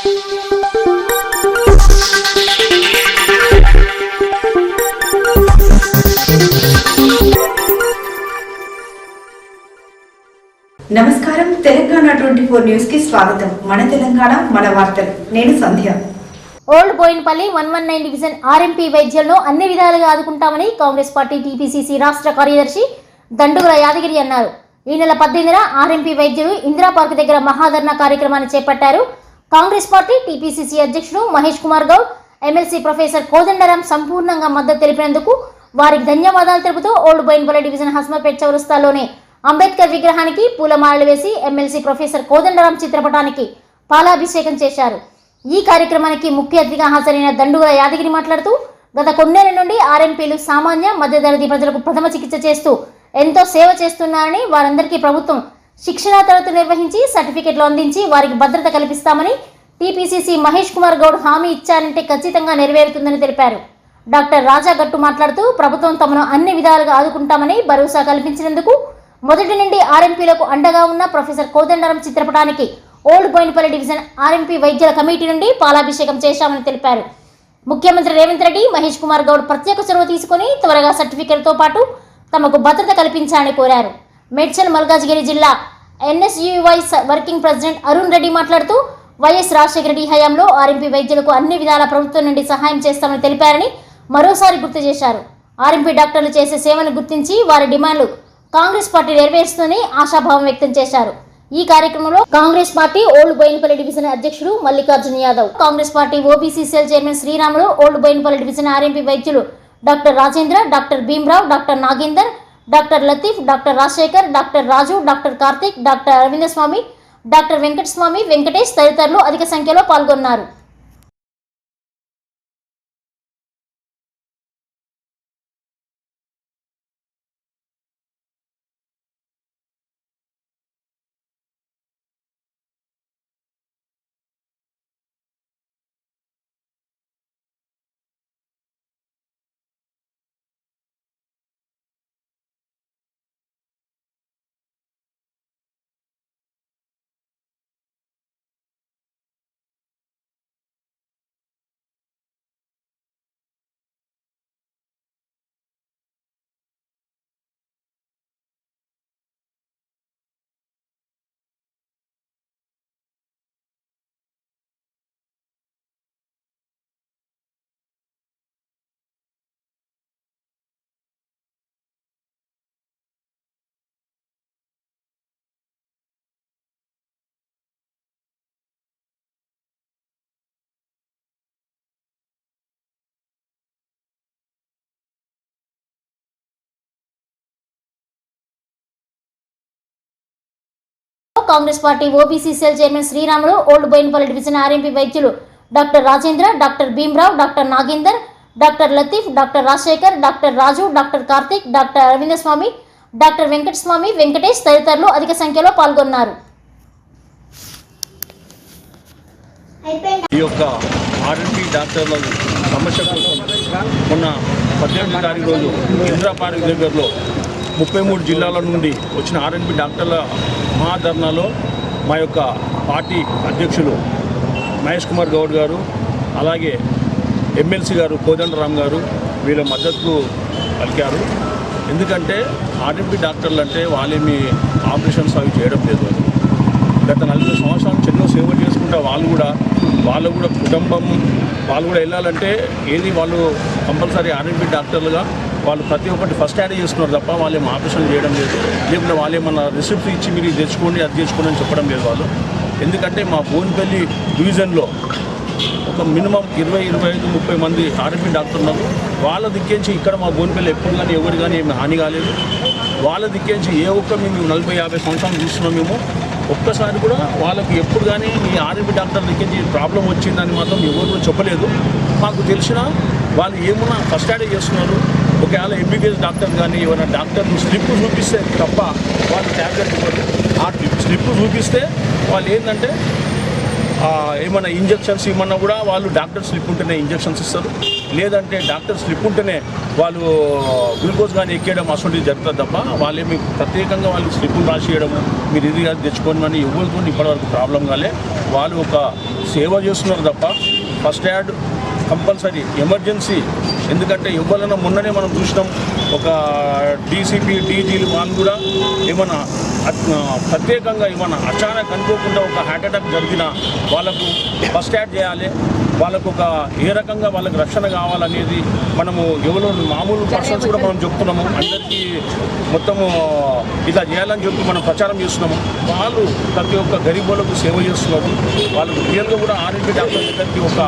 నమస్కారం. Telangana twenty four న్యూస్కి స్వాగతం. మన తెలంగాణ మన వార్తలు. నేను Sandhya. Old Bowenpally one one nine division RMP వైద్యులను అన్ని విధాలుగా ఆదుకుంటామని కాంగ్రెస్ పార్టీ టీపీసీసీ రాష్ట్ర కార్యదర్శి దండుగుల యాదగిరి అన్నారు. ఈ నెల పద్దెనిమిదిన ఆర్ఎంపీ వైద్యులు ఇందిరా పార్క్ దగ్గర మహాధర్నా కార్యక్రమాన్ని చేపట్టారు. కాంగ్రెస్ పార్టీ టీపీసీసీ అధ్యక్షుడు మహేష్ కుమార్ గౌడ్ ఎమ్మెల్సీ ప్రొఫెసర్ కోదండరాం సంపూర్ణంగా మద్దతు తెలిపినందుకు వారికి ధన్యవాదాలు తెలుపుతూ ఓల్డ్ బోయిన్పల్లి డివిజన్ హస్మపేట్ చౌరస్తాలోని అంబేద్కర్ విగ్రహానికి పూలమాలలు వేసి ఎమ్మెల్సీ ప్రొఫెసర్ కోదండరాం చిత్రపటానికి పాలాభిషేకం చేశారు. ఈ కార్యక్రమానికి ముఖ్య అతిథిగా హాజరైన దండుగల యాదగిరి మాట్లాడుతూ గత కొన్నేళ్ళ నుండి ఆర్ఎంపీలు సామాన్య మధ్యతరగతి ప్రజలకు ప్రథమ చికిత్స చేస్తూ ఎంతో సేవ చేస్తున్నారని వారందరికీ ప్రభుత్వం శిక్షణా తరగతులు నిర్వహించి సర్టిఫికెట్లు అందించి వారికి భద్రత కల్పిస్తామని టీపీసీసీ మహేష్ కుమార్ గౌడ్ హామీ ఇచ్చారంటే ఖచ్చితంగా నెరవేరుతుందని తెలిపారు. డాక్టర్ రాజా గట్టు మాట్లాడుతూ ప్రభుత్వం తమను అన్ని విధాలుగా ఆదుకుంటామని భరోసా కల్పించినందుకు మొదటి నుండి ఆర్ఎంపీలకు అండగా ఉన్న ప్రొఫెసర్ కోదండరం చిత్రపటానికి ఓల్డ్ బోయినపల్లి డివిజన్ ఆర్ఎంపీ వైద్యుల కమిటీ నుండి పాలాభిషేకం చేశామని తెలిపారు. ముఖ్యమంత్రి రేవంత్ రెడ్డి మహేష్ కుమార్ గౌడ్ ప్రత్యేక చొరవ తీసుకుని త్వరగా సర్టిఫికెట్తో పాటు తమకు భద్రత కల్పించాలని కోరారు. మేడ్చల్ మల్కాజ్గిరి జిల్లా NSUI working president Arun Reddy మాట్లాడుతూ వైఎస్ రాజశేఖర రెడ్డి హయాంలో ఆర్ఎంపీ వైద్యులకు అన్ని విధాల ప్రభుత్వం నుండి సహాయం చేస్తామని తెలిపారని మరోసారి గుర్తు చేశారు. ఆర్ఎంపీ డాక్టర్లు చేసే సేవను గుర్తించి వారి డిమాండ్లు కాంగ్రెస్ పార్టీ నెరవేరుస్తుందని ఆశాభావం వ్యక్తం చేశారు. ఈ కార్యక్రమంలో Congress party old Bowenpally division అధ్యక్షుడు Mallikarjuna Yadav Congress party OBC cell chairman Sriramulu old Bowenpally division RMP వైద్యులు doctor Rajendra doctor Bhimrao doctor Nagender doctor Latif doctor Rajasekhar doctor Raju doctor Karthik doctor Aravinda Swamy doctor Venkataswamy Venkatesh తదితరులు అధిక సంఖ్యలో పాల్గొన్నారు. Congress party OBC cell chairman Sriramulu old Bowenpally division RMP వైద్యులు doctor Rajendra doctor Bhimrao doctor Nagender doctor Latif doctor Rajasekhar doctor Raju doctor Karthik doctor Aravinda Swamy doctor Venkataswamy Venkatesh తదితరులు అధిక సంఖ్యలో పాల్గొన్నారు. ఈ యొక్క డాక్టర్ల సమస్య కోసం మొన్న పద్దెనిమిది తారీఖు రోజు ఇందిరా దగ్గరలో ముప్పై మూడు జిల్లాల నుండి వచ్చిన ఆర్ఎన్పి డాక్టర్ల మహాధర్నాలో మా యొక్క పార్టీ అధ్యక్షులు మహేష్ కుమార్ గౌడ్ గారు అలాగే ఎమ్మెల్సీ గారు కోదండరామ్ గారు వీళ్ళ మద్దతు పలికారు. ఎందుకంటే ఆర్ఎన్పి డాక్టర్లు అంటే వాళ్ళేమి ఆపరేషన్స్ అవి చేయడం లేదు. గత నలభై సంవత్సరాలు ఎన్నో సేవలు చేసుకుంటే వాళ్ళు కూడా వాళ్ళు కూడా కుటుంబం వాళ్ళు కూడా వెళ్ళాలంటే ఏది వాళ్ళు కంపల్సరీ ఆర్ఎంపీ డాక్టర్లుగా వాళ్ళు ప్రతి ఒక్కటి ఫస్ట్ యాడ్ చేసుకున్నారు తప్ప వాళ్ళు ఏం ఆపరేషన్ చేయడం లేదు. లేకుంటే వాళ్ళు ఏమన్నా రిసిప్ట్ ఇచ్చి మీరు తెచ్చుకోండి అది తెచ్చుకోండి అని చెప్పడం లేదు వాళ్ళు. ఎందుకంటే మా బోన్పల్లి డివిజన్లో ఒక మినిమం ఇరవై ఇరవై ఐదు ముప్పై మంది ఆర్ఎంపీ డాక్టర్ ఉన్నారు. వాళ్ళ దిక్కేంచి ఇక్కడ మా బోన్పల్లి ఎప్పుడు కానీ ఎవరు కానీ ఏమి హాని కాలేదు. వాళ్ళ దిక్కేంచి ఏ ఒక్క మేము నలభై యాభై సంవత్సరాలు చూస్తున్నాం మేము. ఒక్కసారి కూడా వాళ్ళకి ఎప్పుడు కానీ ఈ ఆర్ఎంపీ డాక్టర్ దిక్కేంచి ప్రాబ్లం వచ్చిందని మాత్రం ఎవరు చెప్పలేదు. మాకు తెలిసిన వాళ్ళు ఏమున్నా ఫస్ట్ ఎయిడ్ చేస్తున్నారు. ఒకవేళ ఎంబీబీఎస్ డాక్టర్ కానీ ఏమైనా డాక్టర్ స్లిప్ చూపిస్తే తప్ప వాళ్ళు ట్యాబ్లెట్ ఇవ్వరు. ఆ స్లిప్ చూపిస్తే వాళ్ళు ఏంటంటే ఏమైనా ఇంజక్షన్స్ ఇంజెక్షన్స్ ఇవ్వమన్నా కూడా వాళ్ళు డాక్టర్ స్లిప్ ఉంటేనే ఇంజెక్షన్స్ ఇస్తారు. లేదంటే డాక్టర్ స్లిప్ ఉంటేనే వాళ్ళు గ్లూకోజ్ కానీ ఎక్కేయడం అసలు జరుగుతుంది తప్ప వాళ్ళేమి ప్రత్యేకంగా వాళ్ళు స్లిప్పులు రాసియడం మీరు ఇది కానీ తెచ్చుకోండి అని ఎవరితో ఇప్పటివరకు ప్రాబ్లం కాలే. వాళ్ళు ఒక సేవ చేస్తున్నారు తప్ప ఫస్ట్ యాడ్ కంపల్సరీ ఎమర్జెన్సీ. ఎందుకంటే ఎవరైనా మొన్ననే మనం చూసినాం ఒక డీసీపీ డీజీలు వాళ్ళు కూడా ఏమైనా ప్రత్యేకంగా ఏమైనా అచానక్ అనుకోకుండా ఒక హార్ట్ అటాక్ జరిగిన వాళ్ళకు ఫస్ట్ యాడ్ చేయాలి. వాళ్ళకు ఒక ఏ రకంగా వాళ్ళకి రక్షణ కావాలనేది మనము ఎవరో మామూలు పర్సన్స్ కూడా మనం చెప్తున్నాము. అందరికీ మొత్తము ఇలా చేయాలని చెప్పి మనం ప్రచారం చేస్తున్నాము. వాళ్ళు ప్రతి ఒక్క గరీబులకు సేవ చేస్తున్నారు. వాళ్ళకు రియల్గా కూడా ఆర్ఎంపీ డాక్టర్ దగ్గరికి ఒక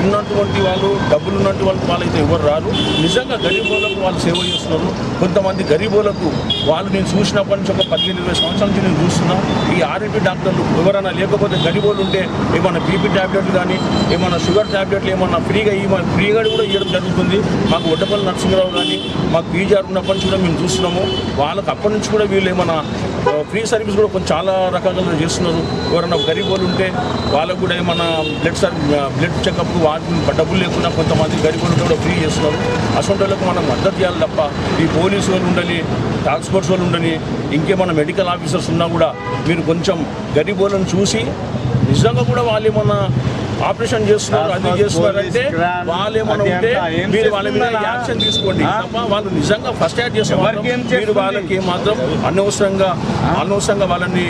ఉన్నటువంటి వాళ్ళు డబ్బులు ఉన్నటువంటి వాళ్ళు వాళ్ళైతే ఎవరు రారు. నిజంగా గరీబులకు వాళ్ళు సేవ చేస్తున్నారు. కొంతమంది గరీబులకు వాళ్ళు నేను చూసినప్పటి నుంచి ఒక పదిహేను ఇరవై సంవత్సరాల నుంచి నేను చూస్తున్నా. ఈ ఆర్ఎంపీ డాక్టర్లు ఎవరైనా లేకపోతే గరీబులు ఉంటే ఏమైనా బీపీ ట్యాబ్లెట్లు కానీ ఏమైనా షుగర్ ట్యాబ్లెట్లు ఏమన్నా ఫ్రీగా ఇవ్వ ఫ్రీగా కూడా ఇవ్వడం జరుగుతుంది. మాకు ఒడ్డపల్లి నరసింహరావు కానీ మాకు పీజీఆర్ ఉన్నప్పటి నుంచి కూడా మేము చూస్తున్నాము. వాళ్ళకి అప్పటి నుంచి కూడా వీళ్ళు ఏమైనా ఫ్రీ సర్వీస్ కూడా కొంచెం చాలా రకాలుగా చేస్తున్నారు. ఎవరైనా గరీబ్ వాళ్ళు ఉంటే వాళ్ళకు కూడా ఏమైనా బ్లడ్ సర్ బ్లడ్ చెకప్ వాటి డబ్బులు లేకుండా కొంతమంది గరీబ్ వాళ్ళు కూడా ఫ్రీ చేస్తున్నారు. అసలు వాళ్ళకు మనం మద్దతు చేయాలి తప్ప ఈ పోలీసు వాళ్ళు ఉండాలి టాస్క్ ఫోర్స్ వాళ్ళు ఉండని ఇంకేమైనా మెడికల్ ఆఫీసర్స్ ఉన్నా కూడా మీరు కొంచెం గరీబ్ వాళ్ళని చూసి నిజంగా కూడా వాళ్ళు ఏమన్నా ఆపరేషన్ చేస్తున్నారు అది చేస్తున్నారు అంటే వాళ్ళు ఏమైనా ఉంటే మీరు వాళ్ళ మీద చేస్తున్నారా? యాక్షన్ తీసుకోండి? తప్ప వాళ్ళు నిజంగా ఫస్ట్ యాడ్ చేస్తే మాత్రం ఎవరికి ఏం మీరు? వాళ్ళకి మాత్రం అనవసరంగా అనవసరంగా వాళ్ళని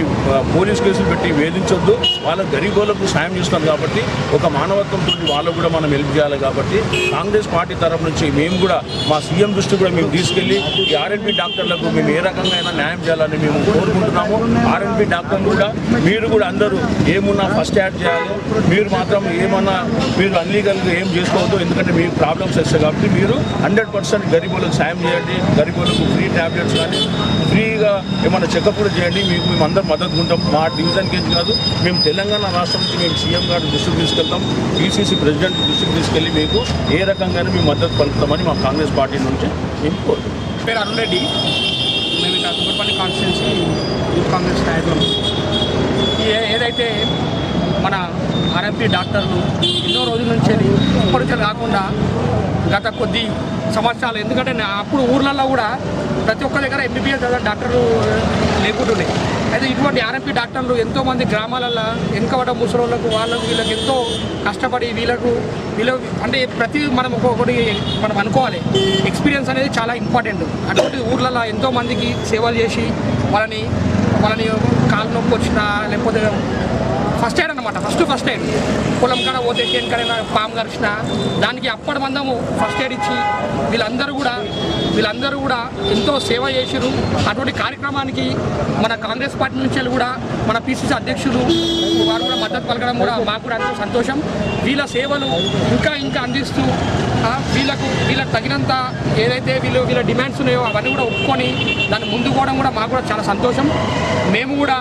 పోలీస్ కేసులు పెట్టి వేధించొద్దు వాళ్ళ గరీబులకు సాయం చేస్తున్నారు కాబట్టి ఒక మానవత్వంతో వాళ్ళకు కూడా మనం హెల్ప్ చేయాలి కాబట్టి కాంగ్రెస్ పార్టీ తరఫు నుంచి మేము కూడా మా సీఎం దృష్టి కూడా మేము తీసుకెళ్ళి ఈ ఆర్ఎన్పి డాక్టర్లకు మేము ఏ రకంగా అయినా న్యాయం చేయాలని మేము కోరుకుంటున్నాము ఆర్ఎన్పి డాక్టర్లు కూడా మీరు కూడా అందరూ ఏమున్నా ఫస్ట్ యాడ్ చేయాలి మీరు మాత్రం ఏమన్నా మీరు అన్లీగల్గా ఏం చేసుకోవద్దు ఎందుకంటే మీకు ప్రాబ్లమ్స్ వస్తాయి కాబట్టి మీరు హండ్రెడ్ పర్సెంట్ గరీబులకు సాయం చేయండి గరీబులకు ఫ్రీ ట్యాబ్లెట్స్ కానీ ఫ్రీగా ఏమైనా చెకప్ కూడా చేయండి. మీకు మేము అందరం మద్దతు ఉంటాం. మా డివిజన్ కింద కాదు మేము తెలంగాణ రాష్ట్రం నుంచి మేము సీఎం గారి దృష్టికి తీసుకెళ్తాం. పీసీసీ ప్రెసిడెంట్ దృష్టికి తీసుకెళ్ళి మీకు ఏ రకంగానే మేము మద్దతు పలుకుతామని మా కాంగ్రెస్ పార్టీ నుంచి మేము కోరుతున్నాం. పేరు అరుణ్ రెడ్డి. మేము ఇక్కడ కుమ్మడిపల్లి కాన్స్టిట్యున్సీ యూత్ కాంగ్రెస్ నాయకులు ఏదైతే మన ఆర్ఎంపీ డాక్టర్లు ఎన్నో రోజుల నుంచి ఇప్పటికే కాకుండా గత కొద్ది సంవత్సరాలు. ఎందుకంటే అప్పుడు ఊర్లలో కూడా ప్రతి ఒక్క దగ్గర ఎంబీబీఎస్ చదివిన డాక్టర్లు లేకుంటుండే అయితే ఇటువంటి ఆర్ఎంపీ డాక్టర్లు ఎంతోమంది గ్రామాలలో వెనుకబడ్డ ముసలోళ్ళకు వాళ్ళకు వీళ్ళకి ఎంతో కష్టపడి వీళ్ళకు వీళ్ళ అంటే ప్రతి మనం ఒక్కొక్కటి మనం అనుకోవాలి. ఎక్స్పీరియన్స్ అనేది చాలా ఇంపార్టెంట్. అటువంటి ఊర్లలో ఎంతో మందికి సేవలు చేసి వాళ్ళని వాళ్ళని కాలు నొప్పి వచ్చినా లేకపోతే ఫస్ట్ ఎయిడ్ అనమాట ఫస్ట్ ఫస్ట్ ఎయిడ్. పొలం కాడ పోతే చేను కాడ పాము కరిచిన దానికి అప్పటి మందము ఫస్ట్ ఎయిడ్ ఇచ్చి వీళ్ళందరూ కూడా వీళ్ళందరూ కూడా ఎంతో సేవ చేసిరు అటువంటి కార్యక్రమానికి మన కాంగ్రెస్ పార్టీ నుంచి కూడా మన పిసిసి అధ్యక్షులు వారు కూడా మద్దతు పలకడం కూడా మాకు కూడా ఎంతో సంతోషం. వీళ్ళ సేవలు ఇంకా ఇంకా అందిస్తూ వీళ్ళకు వీళ్ళకి తగినంత ఏదైతే వీళ్ళు వీళ్ళ డిమాండ్స్ ఉన్నాయో అవన్నీ కూడా ఒప్పుకొని దాన్ని ముందుకోవడం కూడా మాకు కూడా చాలా సంతోషం. మేము కూడా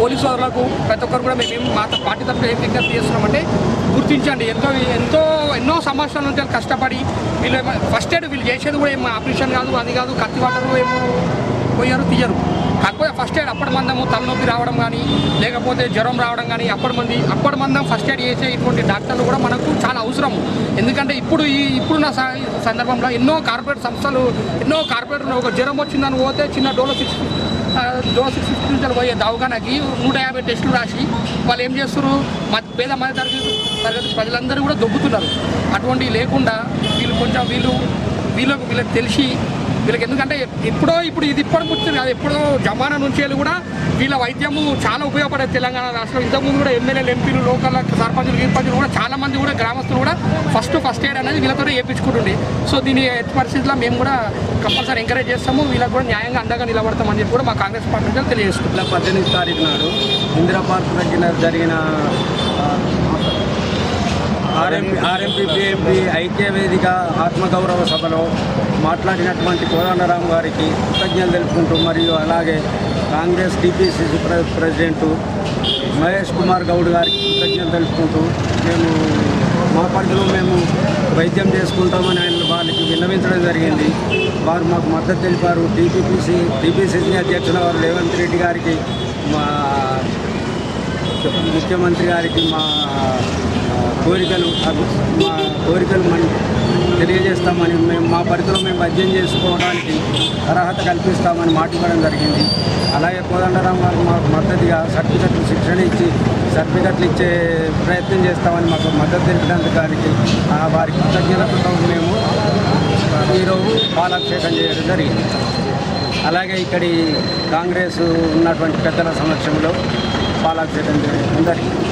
పోలీసు వాళ్ళకు ప్రతి ఒక్కరు కూడా మేము మా పార్టీ తరఫున ఏం విజ్ఞప్తి చేస్తున్నామంటే గుర్తించండి. ఎంతో ఎంతో ఎన్నో సంవత్సరాల నుంచి కష్టపడి వీళ్ళు ఫస్ట్ ఎయిడ్ వీళ్ళు చేసేది కూడా ఏమో ఆపరేషన్ కాదు అది కాదు కత్తి వాటరు ఏమో పోయారు తీయరు. కాకపోతే ఫస్ట్ ఎయిడ్ అప్పటి మందము తలనొప్పి రావడం కానీ లేకపోతే జ్వరం రావడం కానీ అప్పటి మంది అప్పటి మందం ఫస్ట్ ఎయిడ్ చేసే ఇటువంటి డాక్టర్లు కూడా మనకు చాలా అవసరం. ఎందుకంటే ఇప్పుడు ఈ ఇప్పుడున్న సందర్భంలో ఎన్నో కార్పొరేట్ సంస్థలు ఎన్నో కార్పొరేట్ ఒక జ్వరం వచ్చిందని పోతే చిన్న Dolo six Dolo six fifty నుంచి పోయే దవాఖానకి నూట యాభై టెస్టులు రాసి వాళ్ళు ఏం చేస్తారు మధ్య పేద మధ్య తరగతి తరగతి ప్రజలందరూ కూడా దొబ్బుతున్నారు అటువంటివి లేకుండా వీళ్ళు కొంచెం వీళ్ళు వీళ్ళకు వీళ్ళకి తెలిసి వీళ్ళకి ఎందుకంటే ఎప్పుడో ఇప్పుడు ఇది ఇప్పటికి వచ్చింది కాదు ఎప్పుడో జమానా నుంచి వెళ్ళి కూడా వీళ్ళ వైద్యము చాలా ఉపయోగపడేది తెలంగాణ రాష్ట్రం. ఇంతకుముందు కూడా ఎమ్మెల్యేలు ఎంపీలు లోకల్ సర్పంచులు గీర్పంచులు కూడా చాలా మంది కూడా గ్రామస్తులు కూడా ఫస్ట్ ఫస్ట్ ఎయిడ్ అనేది వీళ్ళతో వేయించుకుంటుండే సో దీని ఎట్టి పరిస్థితుల్లో మేము కూడా కంపల్సరీ ఎంకరేజ్ చేస్తాము. వీళ్ళకి కూడా న్యాయంగా అండగా నిలబడతామని చెప్పి కూడా మా కాంగ్రెస్ పార్టీ నుంచి తెలియజేసుకుంటాం పద్దెనిమిది తారీఖు నాడు ఇందిరా పార్క్ దగ్గర జరిగిన ఆర్ఎంపీ ఆర్ఎంపీపీఎంపీ ఐక్య వేదిక ఆత్మగౌరవ సభలో మాట్లాడినటువంటి కోదండరాం గారికి కృతజ్ఞతలు తెలుపుకుంటూ మరియు అలాగే కాంగ్రెస్ టీపీసీసీ ప్ర ప్రెసిడెంట్ మహేష్ కుమార్ గౌడ్ గారికి కృతజ్ఞతలు తెలుపుకుంటూ మేము మా పరిధిలో మేము వైద్యం చేసుకుంటామని ఆయన వాళ్ళకి విన్నవించడం జరిగింది. వారు మాకు మద్దతు తెలిపారు. టీపీపీసీ టీపీసీసీ అధ్యక్షుల వారు రేవంత్ రెడ్డి గారికి మా ముఖ్యమంత్రి గారికి మా కోరికలు మా కోరికలు మనం తెలియజేస్తామని మేము మా పరిధిలో మేము భద్యం చేసుకోవడానికి అర్హత కల్పిస్తామని మాట ఇవ్వడం జరిగింది. అలాగే కోదండరాం గారు మాకు మద్దతుగా సర్టిఫికెట్లు శిక్షణ ఇచ్చి సర్టిఫికెట్లు ఇచ్చే ప్రయత్నం చేస్తామని మాకు మద్దతు తెలిపినందుకు దానికి ఆ వారి కృతజ్ఞతతో మేము ఈరోజు పాలాభిషేకం చేయడం జరిగింది. అలాగే ఇక్కడి కాంగ్రెస్ ఉన్నటువంటి పెద్దల సమక్షంలో పాలాభిషేకం చేయడం జరిగింది.